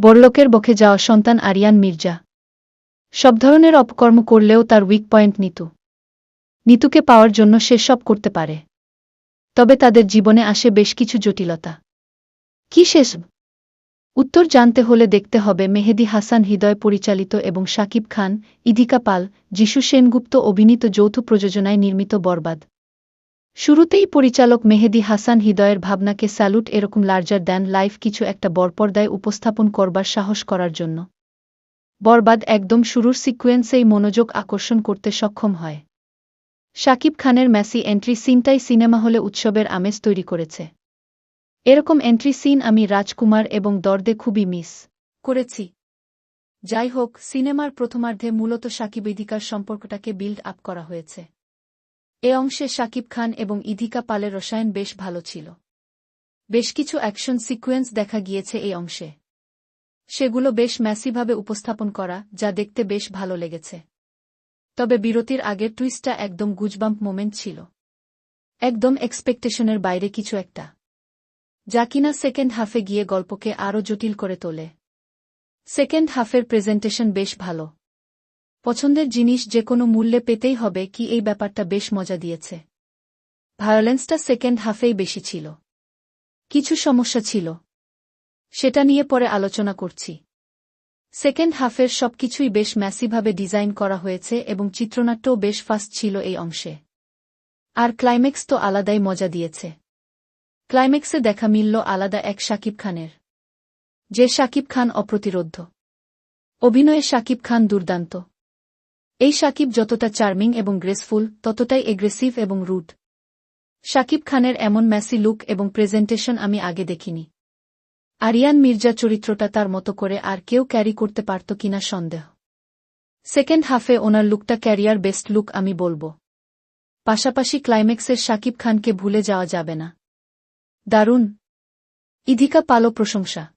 বড়লোকের বকে যাওয়া সন্তান আরিয়ান মির্জা। সব ধরনের অপকর্ম করলেও তার উইক পয়েন্ট নিতু। নিতুকে পাওয়ার জন্য সে সব করতে পারে। তবে তাদের জীবনে আসে বেশ কিছু জটিলতা। কি শেষ? উত্তর জানতে হলে দেখতে হবে মেহেদি হাসান হৃদয় পরিচালিত এবং শাকিব খান, ইধিকা পাল, যিশু সেনগুপ্ত অভিনীত যৌথ প্রযোজনায় নির্মিত বরবাদ। শুরুতেই পরিচালক মেহেদি হাসান হৃদয়ের ভাবনাকে স্যালুট এরকম লার্জার দ্যান লাইফ কিছু একটা বরপর্দায় উপস্থাপন করবার সাহস করার জন্য। বরবাদ একদম শুরুর সিকোয়েন্সেই মনোযোগ আকর্ষণ করতে সক্ষম হয়। শাকিব খানের ম্যাসি এন্ট্রি সিনটাই সিনেমা হলে উৎসবের আমেজ তৈরি করেছে। এরকম এন্ট্রি সিন আমি রাজকুমার এবং দর্দে খুবই মিস করেছি। যাই হোক, সিনেমার প্রথমার্ধে মূলত সাকিব ইধিকার সম্পর্কটাকে বিল্ড আপ করা হয়েছে। এ অংশে শাকিব খান এবং ইধিকা পালের রসায়ন বেশ ভালো ছিল। বেশ কিছু অ্যাকশন সিকোয়েন্স দেখা গিয়েছে এই অংশে। সেগুলো বেশ ম্যাসিভাবে উপস্থাপন করা, যা দেখতে বেশ ভালো লেগেছে। তবে বিরতির আগে টুইস্টটা একদম গুজবাম্প মোমেন্ট ছিল। একদম এক্সপেকটেশনের বাইরে কিছু একটা। যা কিনা সেকেন্ড হাফে গিয়ে গল্পকে আরও জটিল করে তোলে। সেকেন্ড হাফের প্রেজেন্টেশন বেশ ভালো। পছন্দের জিনিস যে কোনো মূল্যে পেতেই হবে কি এই ব্যাপারটা বেশ মজা দিয়েছে। ভায়োলেন্সটা সেকেন্ড হাফেই বেশি ছিল। কিছু সমস্যা ছিল। সেটা নিয়ে পরে আলোচনা করছি। সেকেন্ড হাফের সবকিছুই বেশ ম্যাসিভাবে ডিজাইন করা হয়েছে এবং চিত্রনাট্যও বেশ ফাস্ট ছিল এই অংশে। আর ক্লাইম্যাক্স তো আলাদাই মজা দিয়েছে। ক্লাইম্যাক্সে দেখা মিলল আলাদা এক শাকিব খানের। যে শাকিব খান অপ্রতিরোধ্য। অভিনয়ে শাকিব খান দুর্দান্ত। এই সাকিব যতটা চার্মিং এবং গ্রেসফুল, ততটাই এগ্রেসিভ এবং রুড শাকিব খানের এমন ম্যাসি লুক এবং প্রেজেন্টেশন আমি আগে দেখিনি। আরিয়ান মির্জা চরিত্রটা তার মতো করে আর কেউ ক্যারি করতে পারত কিনা সন্দেহ। সেকেন্ড হাফে ওনার লুকটা ক্যারিয়ার বেস্ট লুক আমি বলব। পাশাপাশি ক্লাইম্যাক্সের শাকিব খানকে ভুলে যাওয়া যাবে না। দারুণ। ইধিকা পালো প্রশংসা।